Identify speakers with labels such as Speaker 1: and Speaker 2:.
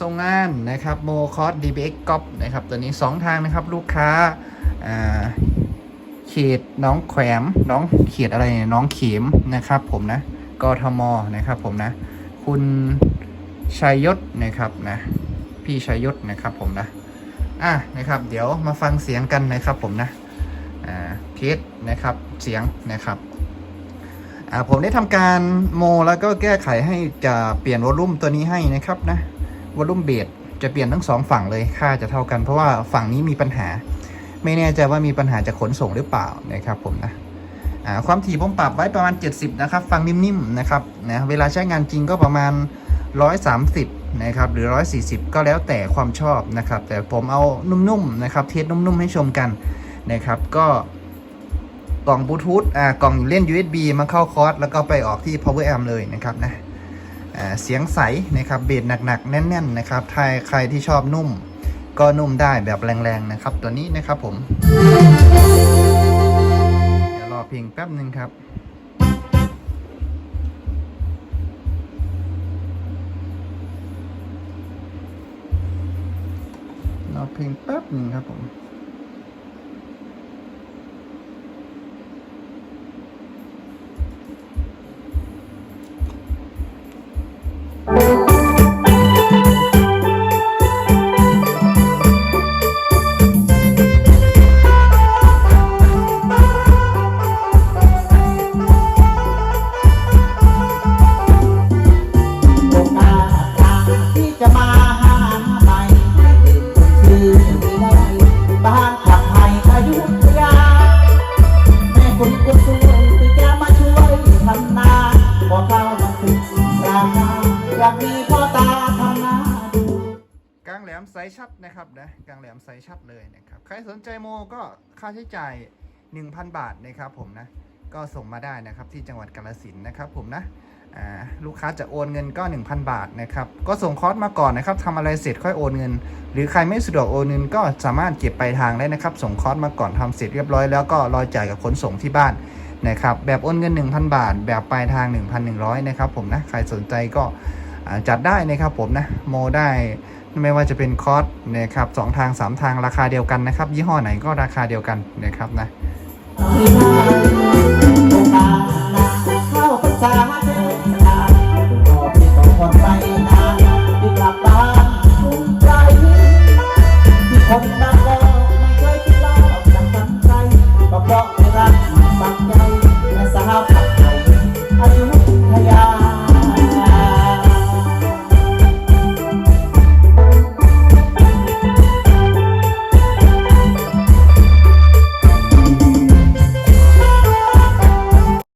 Speaker 1: ส่งงานนะครับโมคอส DBX ก๊อปนะครับตัวนี้ 2 ทางนะครับลูกค้าเขตน้องแขมน้องเขตอะไรเนี่ยน้องเขมนะครับผมนะกทมนะครับผมนะ คุณชัยยศนะครับนะพี่ชัยยศนะครับผมนะอะนะครับ เดี๋ยวมาฟังเสียงกันนะครับผมนะอ่าเทสนะครับเสียงนะครับอ่าผมได้ทำการโมแล้วก็แก้ไขให้จะเปลี่ยนวอลลุ่มตัวนี้ให้นะครับนะ วอลลุ่มเบสจะเปลี่ยนทั้งสองฝั่งเลยค่าจะเท่ากัน เพราะว่าฝั่งนี้มีปัญหา ไม่แน่ใจว่ามีปัญหาจากขนส่งหรือเปล่านะครับผมนะความถี่ผมปรับไว้ประมาณ 70 นะครับ ฟังนิ่มๆนะครับนะเวลาใช้งานจริงก็ประมาณ 130 นะครับ หรือ 140 ก็แล้วแต่ความชอบนะครับ แต่ผมเอานุ่มๆนะครับเทสนุ่มๆให้ชมกันนะครับ ก็กล่องบลูทูธอ่ากล่องเล่น USB มาเข้าคอร์สแล้วก็ไปออกที่ power amp เลยนะครับนะ เสียงใสนะครับเบสหนักๆ แน่น ๆ นะครับถ้าใครที่ชอบนุ่ม ก็นุ่มได้แบบแรงๆนะครับ ตัวนี้นะครับผม เดี๋ยวรอเพลงแป๊บหนึ่งครับรอเพลงแป๊บหนึ่งครับผม
Speaker 2: อยากมีพ่อตาทำนาดู
Speaker 1: กลางแหลมไซส์ชัดนะครับนะกลางแหลมไซส์ชัดเลยนะครับ ใครสนใจโมก็ค่าใช้จ่าย 1,000 บาทนะครับผมนะ ก็ส่งมาได้นะครับที่จังหวัดกาฬสินนะครับผมนะลูกค้าจะโอนเงินก็ 1,000 บาทนะครับ ก็ส่งคอร์สมาก่อนนะครับทำอะไรเสร็จค่อยโอนเงิน หรือใครไม่สะดวกโอนเงินก็สามารถเก็บปลายทางได้นะครับ ส่งคอร์สมาก่อนทำเสร็จเรียบร้อยแล้วก็รอจ่ายกับขนส่งที่บ้านนะครับ แบบโอนเงิน 1,000 บาท แบบปลายทาง 1,100 นะครับผมนะ ใครสนใจก็ จัดได้นะครับผมนะโมได้ไม่ว่าจะเป็นคอร์สนะครับสองทางสามทางราคาเดียวกันนะครับ ยี่ห้อไหนก็ราคาเดียวกันนะครับนะ
Speaker 2: คนกไม่รักบางอย่า